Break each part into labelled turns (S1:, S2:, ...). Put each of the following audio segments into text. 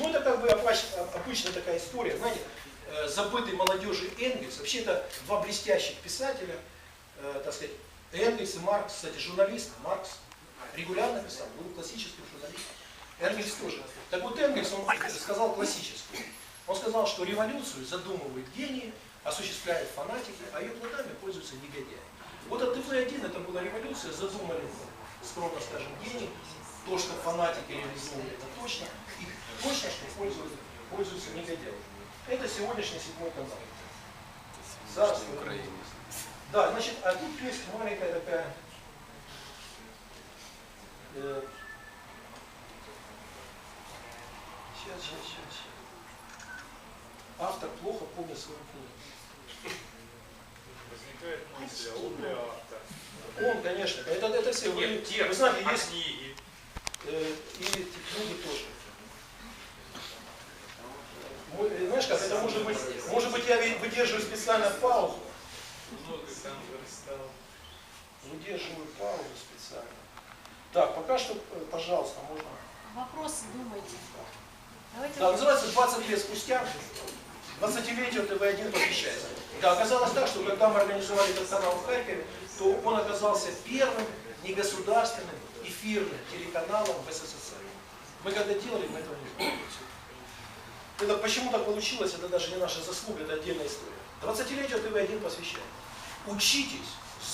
S1: Ну, это как бы обычная такая история, знаете, э, забытый молодежи Энгельс. Вообще это два блестящих писателя, э, так сказать, Энгельс и Маркс, кстати, журналист, Маркс регулярно писал, был классическим журналистом. Энгельс тоже. Так вот Энгельс, он сказал классическую. Он сказал, что революцию задумывает гении, осуществляет фанатики, а ее плодами пользуются негодяи. Вот от ТВ-1 это была революция, задумали, скромно скажем, гений, то, что фанатики реализовывают, это точно, что пользуются, пользуются негодяи. Это сегодняшний седьмой канал. Царство Украины. Да, значит, а тут есть маленькая такая э, Сейчас, сейчас, сейчас. Автор плохо помнит свою книгу.
S2: Возникает мысль, а он ли автор?
S1: Он, конечно, это, это все. Вы,
S2: Нет, текст,
S1: вы знаете,
S2: а
S1: есть
S2: книги.
S1: э, и эти книги тоже. Мо- э, Знаешь как, это может быть, может быть я ви- выдерживаю специально паузу.
S2: Много там верстал.
S1: Выдерживаю паузу специально. Так, пока что, э, пожалуйста, можно.
S3: Вопросы думайте. Давайте
S1: Да, называется 20 лет спустя 20-летию ТВ-1 посвящается. Да, оказалось так, что когда мы организовали этот канал в Харькове, то он оказался первым негосударственным эфирным телеканалом в СССР. Мы когда делали, мы этого не знали. Это почему так получилось, это даже не наша заслуга, это отдельная история. 20-летию ТВ-1 посвящаем. Учитесь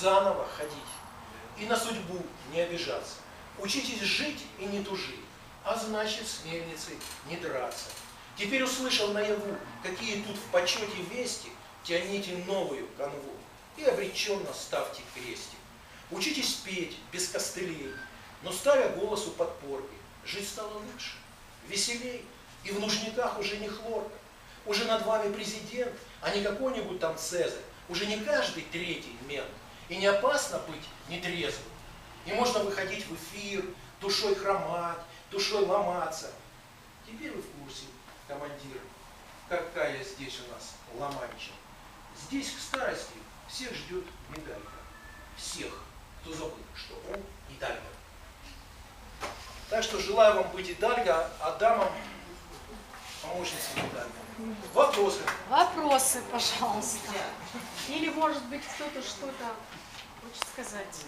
S1: заново ходить и на судьбу не обижаться. Учитесь жить и не тужить, а значит с мельницей не драться. Теперь услышал наяву, какие тут в почете вести, тяните новую канву и обреченно ставьте крестик. Учитесь петь без костылей, но ставя голосу подпорки, жить стало лучше, веселей, и в нужниках уже не хлорка. Уже над вами президент, а не какой-нибудь там Цезарь, уже не каждый третий мент. И не опасно быть нетрезвым. И можно выходить в эфир, душой хромать, душой ломаться. Теперь вы в курсе, командир, какая здесь у нас ломанча. Здесь к старости всех ждет медалька. Всех, кто забыл, что он и Дальга. Так что желаю вам быть и Дальга, а дамам помощницей Дальга. Вопросы?
S3: Вопросы, пожалуйста. Или, может быть, кто-то что-то хочет сказать.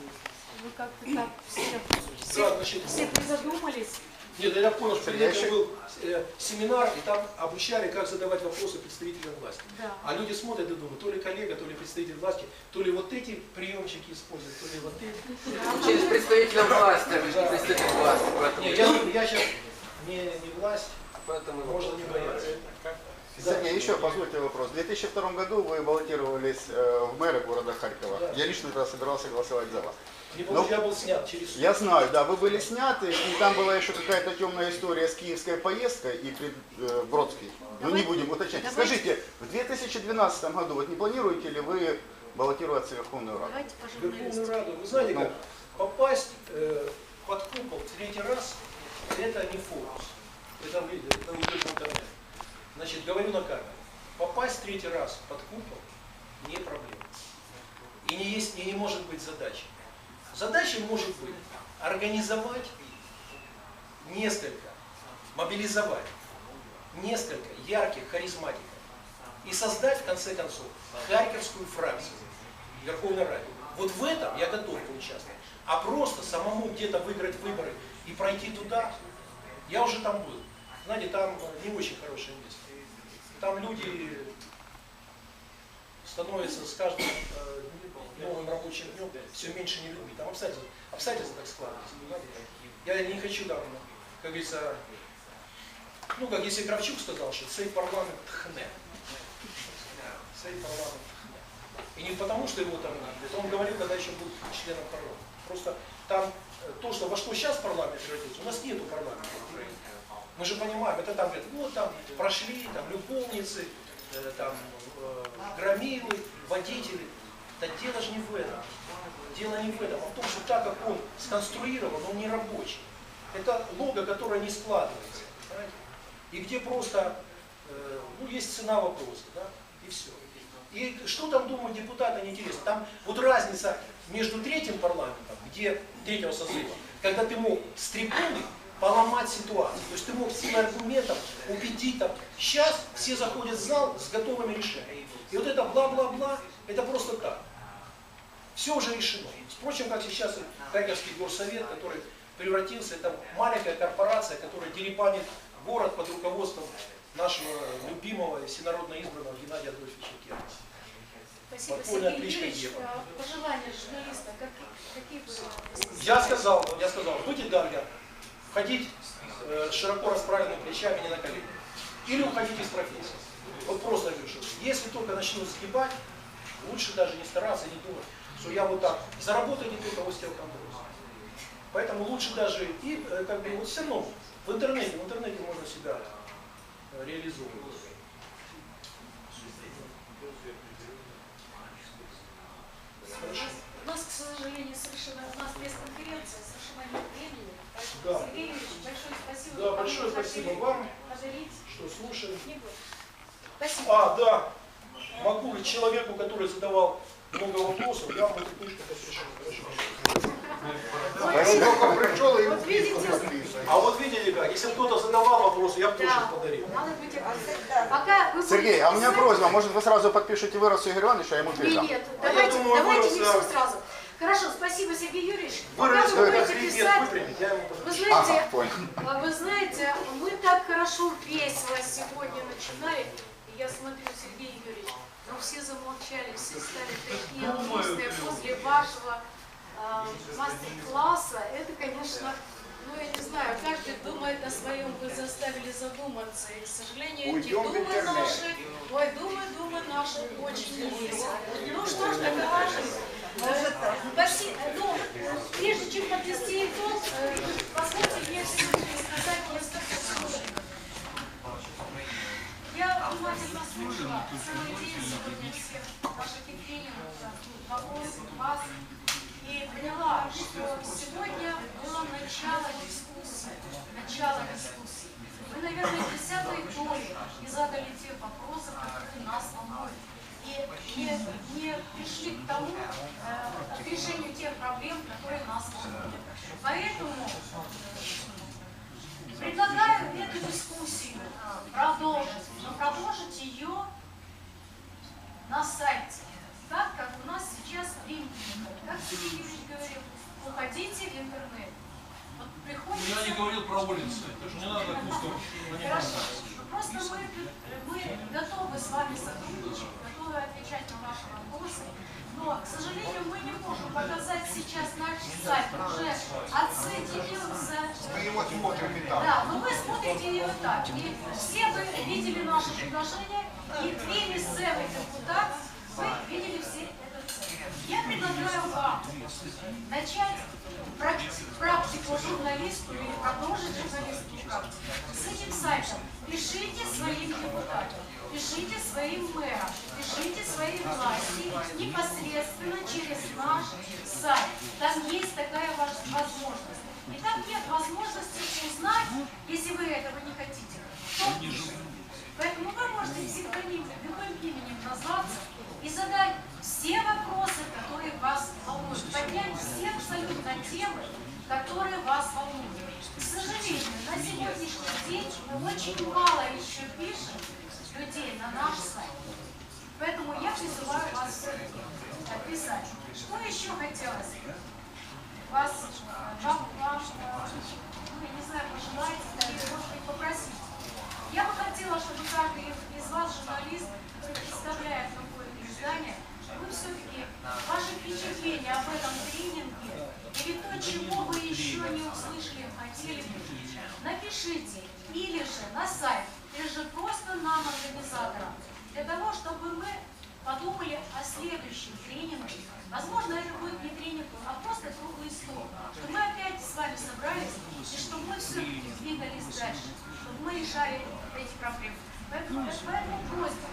S3: Вы как-то так все,
S1: Да,
S3: все,
S1: значит,
S3: все призадумались.
S1: Нет, я понял, что
S4: Я еще-
S1: был э, семинар, и там обучали, как задавать вопросы представителям власти.
S3: Да.
S1: А люди смотрят и думают, то ли коллега, то ли представитель власти, то ли вот эти приемчики используют, то ли вот эти.
S5: Через представителя власти, а не представитель власти, поэтому,
S1: Не, я, я сейчас не, не власть,
S5: поэтому
S1: можно не бояться.
S4: Сергей, еще позвольте вопрос. В 2002 году вы баллотировались э, в мэры города Харькова.
S1: Да.
S4: Я лично тогда собирался голосовать за вас.
S1: Что я был снят через суд.
S4: Я знаю, да, вы были сняты, и там была еще какая-то темная история с киевской поездкой и пред, э, Бродской. Но не будем уточнять.
S3: давайте-
S4: Скажите, в 2012 году вот не планируете ли вы баллотироваться в Верховную Раду?
S3: Давайте по
S1: Верховную. Раду. Вы знаете
S4: Ну.
S1: как? Попасть э, под купол в третий раз, это не фокус. Это вы это вы идете в интернет. Значит, говорю на камеру. Попасть третий раз под купол не проблема. И не, есть, и не может быть задачей. Задача может быть организовать несколько, мобилизовать несколько ярких харизматиков и создать, в конце концов, харьковскую фракцию Верховной Раде. Вот в этом я готов поучаствовать. А просто самому где-то выиграть выборы и пройти туда, я уже там был. Знаете, там не очень хорошее место. Там люди становятся с каждым э, новым рабочим днем все меньше не любят. Там обстоятельства, обстоятельства так складываются. понимаете? Я не хочу там, как говорится, ну, как если Кравчук сказал, что цей парламент тхне. Цей парламент тхне. И не потому, что его там нет. Это он говорил, когда еще был членом парламента. Просто там э, то, что во что сейчас парламент превратился, у нас нету парламента. Мы же понимаем, это там, говорят, вот там прошли, там любовницы, э, там э, громилы, водители. Да дело же не в этом. Дело не в этом, а в том, что так как он сконструирован, он не рабочий. Это лого, которое не складывается. И где просто, э, ну, есть цена вопроса, да, и все. И что там думают депутаты, неинтересно. Там вот разница между третьим парламентом, где третьего созыва, когда ты мог с трибуны поломать ситуацию. То есть ты мог силой аргументов убедить там. Сейчас все заходят в зал с готовыми решениями. И вот это бла-бла-бла, это просто так. Все уже решено. Впрочем, как сейчас Харьковский горсовет, который превратился, это маленькая корпорация, которая деребанит город под руководством нашего любимого всенародно избранного Геннадия Адольфовича Кернеса.
S3: Спасибо,
S1: Подпольная кличка. Ева.
S3: Пожелания журналиста, как, какие бы вы сказали?
S1: Я сказал, я сказал, будьте дарья, ходить э, широко расправленными плечами не на колени. Или уходить из профессии. Вот просто что если только начнут сгибать, лучше даже не стараться, не думать, что я вот так, заработаю не только в остеохондрозе. Поэтому лучше даже и э, как бы вот все равно в интернете, в интернете можно себя реализовывать. Хорошо.
S3: У нас, к сожалению, совершенно, у нас пресс-конференция, совершенно нет времени. Поэтому,
S1: Да.
S3: Сергей Юрьевич, большое спасибо.
S1: Да,
S3: Вам
S1: большое
S3: хотели
S1: спасибо вам, что слушали.
S3: Спасибо.
S1: А, да. Могу ли человеку, который задавал много вопросов, я вам эту книжку подпишу. Хорошо.
S4: Пришел и
S3: Вот видите,
S1: А вот видели как, если бы кто-то задавал вопросы, я бы тоже
S3: да,
S1: подарил.
S3: надо быть активным. Пока вы
S4: Сергей, а у меня просьба, может вы сразу подпишите вырос Игорь Иванович, а ему
S3: Нет,
S4: передам?
S3: нет,
S1: А я
S3: давайте,
S1: думаю,
S3: давайте не
S1: вырос,
S3: все
S1: да.
S3: сразу. Хорошо, спасибо, Сергей Юрьевич. Пока
S1: Вырос,
S3: вы будете писать,
S1: выпрямить, я ему
S3: вы.
S4: Ага,
S3: знаете,
S4: понял.
S3: а вы знаете, мы так хорошо весело сегодня начинали. И я смотрю, Сергей Юрьевич, ну все замолчали, все стали такие грустные после вашего а, мастер-класса. Это, конечно, ну я не знаю, каждый думает о своем, вы заставили задуматься. И, к сожалению, эти думы наши, ой, думы, думы наши очень весело. Ну что ж, такова жизнь. Э, Ну, прежде чем подвести итог, э, позвольте мне все-таки сказать несколько слов. Я внимательно слушала целый день сегодня всех ваших тренингов, вопросов, вас, и поняла, что сегодня было начало дискуссии, начало дискуссии. Вы, наверное, в десятой доли не задали тех вопросов, которые нас волнуют. И не, не пришли к тому, э, к решению тех проблем, которые нас волнуют. Поэтому Предлагаю эту дискуссию продолжить, но продолжить ее на сайте. Так как у нас сейчас принято, как Сергей Юрьевич говорил, уходите в интернет. Вот приходится...
S1: Я не говорил про улицы, это же не надо пусто
S3: Хорошо. Просто мы, мы готовы с вами сотрудничать, готовы отвечать на ваши вопросы. Но, к сожалению, мы не можем показать сейчас наш сайт. Уже отцы
S4: Мы его смотрим и там.
S3: да, но вы смотрите его так. И все вы видели наше приглашение, и две местных депутат, вы видели все сайт. Я предлагаю вам начать практи- практику журналистскую или продолжить журналистскую практику с этим сайтом. Пишите своим депутатам, пишите своим мэрам, пишите своей власти непосредственно через наш сайт. Там есть такая возможность. И там нет возможности узнать, если вы этого не хотите. кто пишет. Поэтому вы можете псевдоним, любым именем назваться и задать все вопросы, которые вас волнуют. Поднять все абсолютно темы, которые вас волнуют. К сожалению, на сегодняшний день очень мало еще пишет людей на наш сайт. Поэтому я призываю вас все-таки писать. Что еще хотелось? Вас, вам, вам, ну, я не знаю, пожелать или, может быть, попросить. Я бы хотела, чтобы каждый из вас, журналист, который представляет какое-то издание, вы все-таки ваши впечатления об этом тренинге или то, чего вы еще не услышали, хотели бы, напишите или же на сайт, или же просто нам, организаторам, для того, чтобы мы подумали о следующем тренинге. Возможно, это будет не тренинг, а просто круглый стол. Чтобы мы опять с вами собрались, и чтобы мы все-таки двигались дальше, чтобы мы решали эти проблемы. Поэтому, поэтому просьба,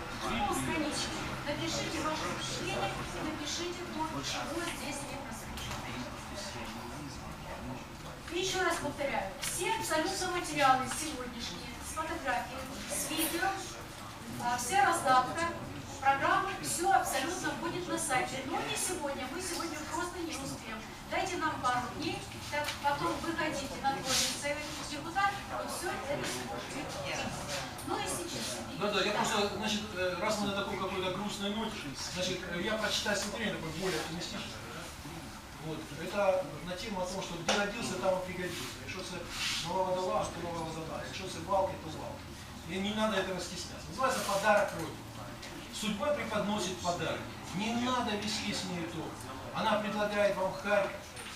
S3: полстранички, напишите ваше впечатление и напишите то, чего здесь не прозвучало. И еще раз повторяю, все абсолютно материалы сегодняшние, с фотографиями, с видео, а, вся раздатка, программа, все абсолютно будет на сайте. Но не сегодня, мы сегодня просто не успеем. Дайте нам пару дней, так потом выходите на творчество депутат, то все это будет. Ну и.
S1: Да, да, я просто, значит, э, раз мы на такой какой-то грустной ноте, значит, э, я прочитаю стихотворение такое более оптимистическое. Вот. Это на тему о том, что где родился, там и пригодился. Якщо це нова водолаз, то нова водолаз. Якщо це валки, то валки. И не надо этого стесняться. Называется подарок Родине. Судьба преподносит подарок. Не надо вести с ней то. Она предлагает вам Харьков,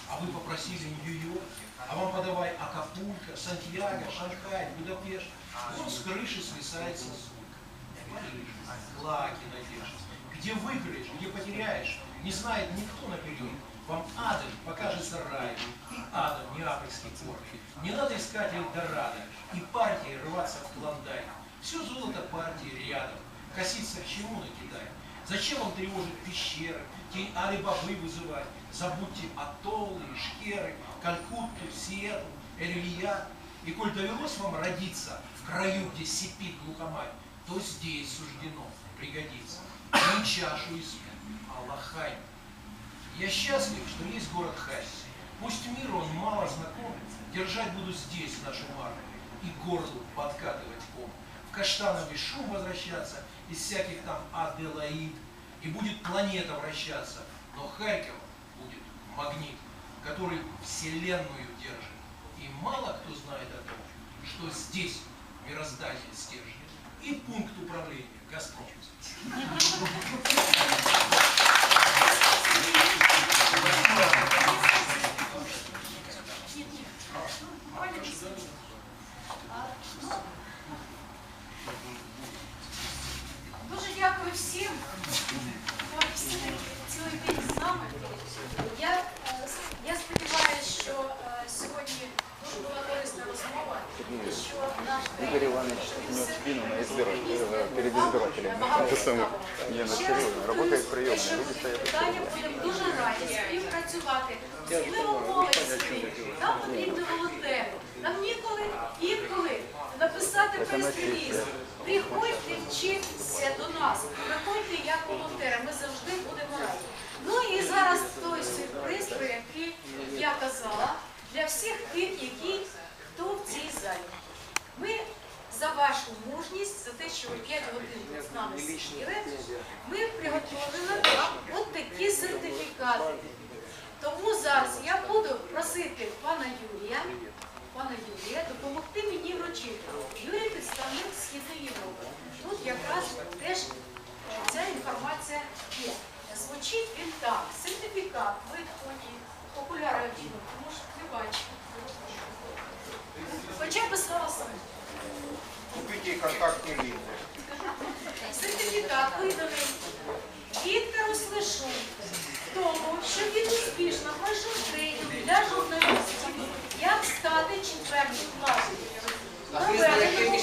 S1: а вы попросили Нью-Йорк, а вам подавай Акапулько, Сантьяго, Шанхай, Будапешт. Он с крыши свисает. Париж, Лаки надежд. Где выиграешь, где потеряешь, не знает никто наперед. Вам Адам покажется рай, и Адам неапольский порт. Не надо искать Эльдорадо и партии рваться в клондайк. Все золото партии рядом, коситься к чему накидать. Зачем вам тревожить пещеры, тень Али-Бабы вызывать? Забудьте атоллы, шкеры, Калькутту, Сиэтл, Эль-Илья. И коль довелось вам родиться в краю, где сипит глухомать, то здесь суждено пригодиться. Не чашу испит, а лохань. Я счастлив, что есть город Харьков. Пусть миру он мало знаком, держать буду здесь нашу марку и горлу подкатывать ком. В каштановый шум возвращаться из всяких там Аделаид. И будет планета вращаться, но Харьков будет магнит, который вселенную держит. И мало кто знает о том, что здесь мироздание стержня и пункт управления Газпром.
S3: Дуже дякую всім, всі цілий день з нами. Я, е, я сподіваюся, що е, сьогодні дуже була корисна розмова, і що наш
S4: Игорь Иванович нес спину на избиратель, э, перед избирателями. Это самое. Не, на серьезно. Работает приемная. Люди стоят и
S3: питання будемо дуже раді співпрацювати. Особливо молодь сидить. Нам потрібні волонтери. Нам ніколи, інколи написати прес-реліз. Приходьте вчитися до нас. Приходьте як волонтери. Ми завжди будемо раді. Ну і зараз той сюрприз, про який я казала, для всіх тих, які хто в цій залі. Ми за вашу мужність, за те, що ви 5 годин з нами сиділи, ми приготовили вам от такі сертифікати. Тому зараз я буду просити пана Юрія, пана Юрія допомогти мені вручити. Юрій представник Східної Європи. Тут якраз теж ця інформація є. Звучить він так. Сертифікат, ви тоді окуляри тому що не бачите. Хоча б слово саме.
S4: Купите контактные линзы.
S3: Сертифікат виданий Віктору Слишу тому, що він успішно пройшов тренінг для журналістів, як стати четвертим класом. Проведеному,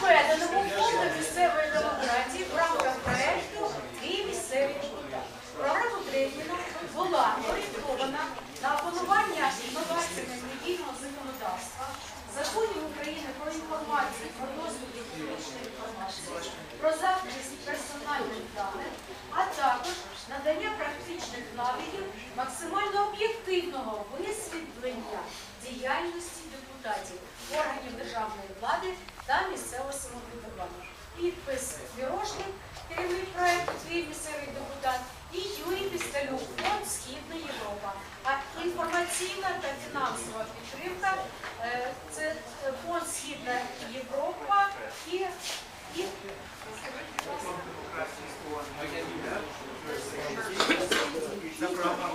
S3: проведеному фонду місцевої демократії в рамках проєкту «Твій місцевий депутат». Програма тренінгу була орієнтована на опанування інноваціями Інформацію, про доступ до публічної інформації, про захист персональних даних, а також надання практичних навиків максимально об'єктивного висвітлення діяльності депутатів, органів державної влади та місцевого самоврядування. Підпис Мірошник, керівник проєкту «Твій місцевий депутат і Юрій Пісталюк, фонд Східна Європа. А інформаційна та фінансова підтримка е, це е, фонд Східна Європа і, і
S6: Ця програма,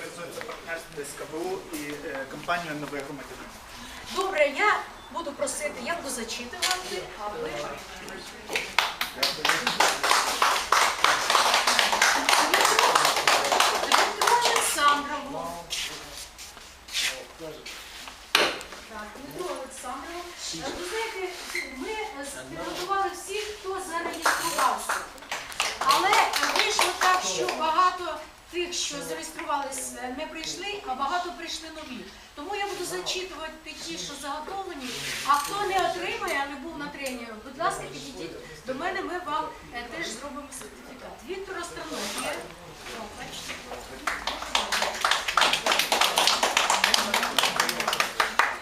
S6: реалізується партнерством з КБУ і компанією Новий громадянин.
S3: добре. Я буду просити, я буду зачитувати, а ви Дмитро Олександрову. Так, Дмитро Олександрову. Е, Ви знаєте, ми е, підготували всіх, хто зареєструвався. Але вийшло так, що багато тих, що зареєструвались, е, не прийшли, а багато прийшли нові. Тому я буду зачитувати ті, що заготовлені. А хто не отримає, а не був на тренінгі, будь ласка, підійдіть до мене, ми вам е, теж зробимо сертифікат. Віктор Островний є.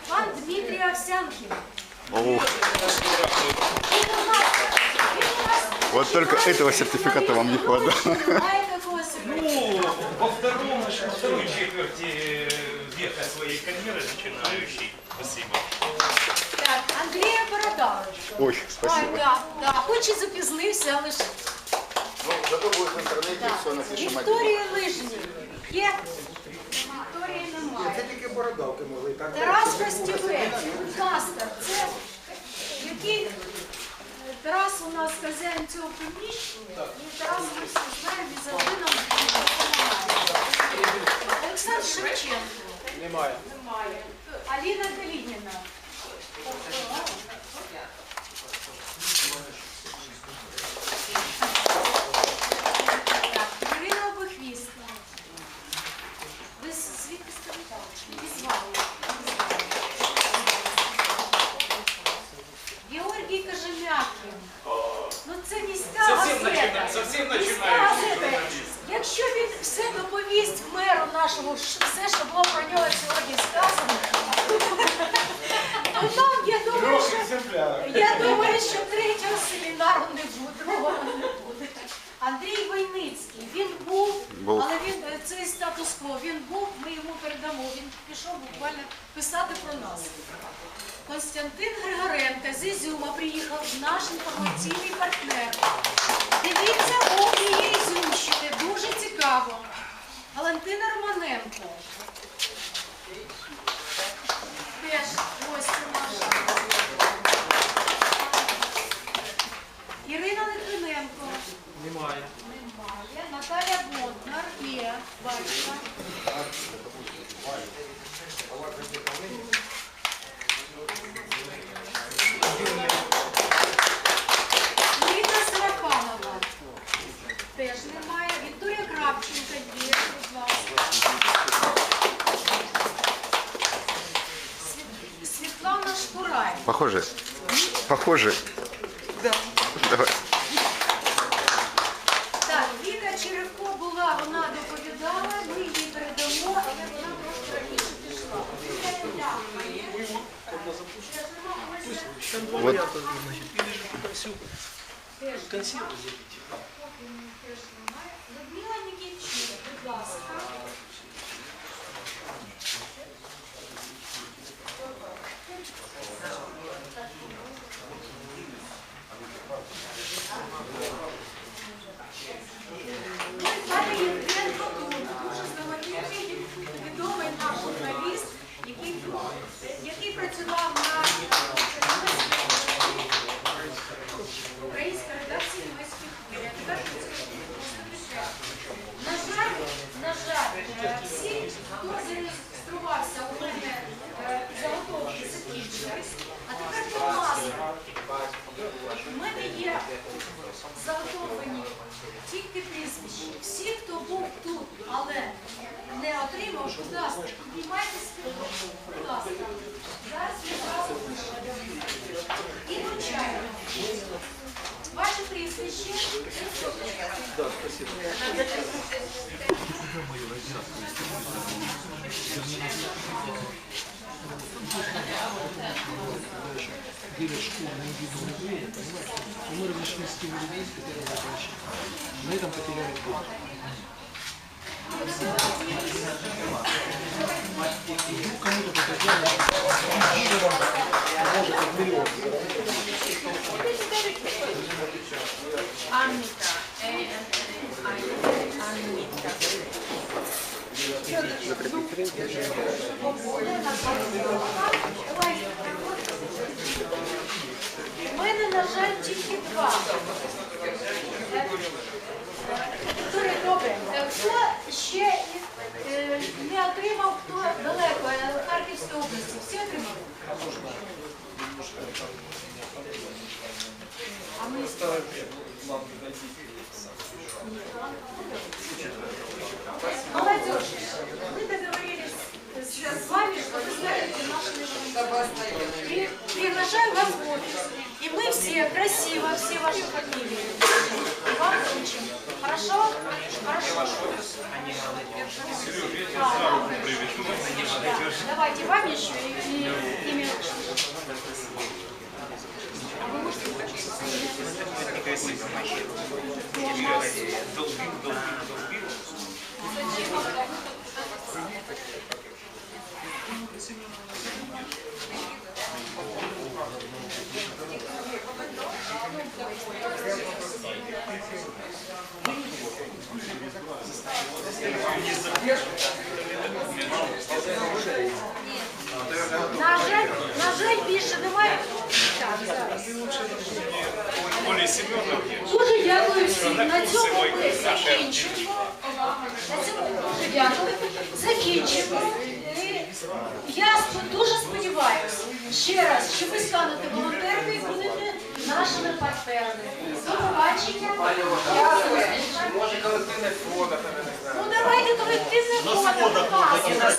S3: Пан Овсянкин.
S4: О,
S3: Він у нас, він у нас
S4: вот только этого сертификата вам не хватало.
S2: Ну, во втором, во второй четверти века своей карьеры начинающий. Спасибо.
S3: Так, Андрія Бородавич.
S4: Ой,
S3: Ой,
S4: спасибо.
S3: да, да, хоч і запізнився, але ж
S4: Ну, зато будет в интернете
S3: так.
S4: все напишем
S3: Вікторія Лижній. Є? Вікторії немає.
S6: Тільки бородавки могли так.
S3: Тарас Костівець, будь ласка, це який Тарас у нас хазяїн цього приміщення, і Тарас ми всі знаємо, він завжди нам допомагає. Олександр Шевченко.
S1: Немає.
S3: Немає. Цей він був, ми йому передамо, він пішов буквально писати про нас. Константин Григоренко з Ізюма приїхав наш інформаційний партнер. Дивіться обрії Ізюмщини, дуже цікаво. Валентина Романенко. Теж гостя наша. Ірина Литвиненко.
S1: Немає.
S3: Немає. Наталя Бондар є. Бачила. Ірина Сарафанова. Теж немає. Вікторія Кравченка є, будь ласка. Світ- Світлана Шкурай.
S4: Похоже. Похоже.
S1: тут,
S3: але не отримав, будь ласка, піднімайтеся, будь ласка. Зараз ми зразу пишемо. І вручаємо. Ваше прізвище.
S1: делят школу на индивидуальные группы, понимаете? И мы разрешили с теми людьми, которые закончили. На этом потеряли год. Вдруг кому-то
S3: И мы все ваши фамилии. И вам вручим. Хорошо? Хорошо.
S2: Приведу.
S3: Давайте вам еще и, и имя.
S2: Долбил, долбил, долбил.
S3: На жаль, на жаль, більше немає. Так, зараз. Дуже дякую всім. На цьому ми закінчимо. На цьому дуже дякую. Закінчимо. І Я сп- дуже сподіваюся, ще раз, що ви станете волонтерами і будете нашими партнерами. До побачення.
S5: Може колективне фото, там, я не знаю.
S3: Ну давайте колективне фото. будь ласка.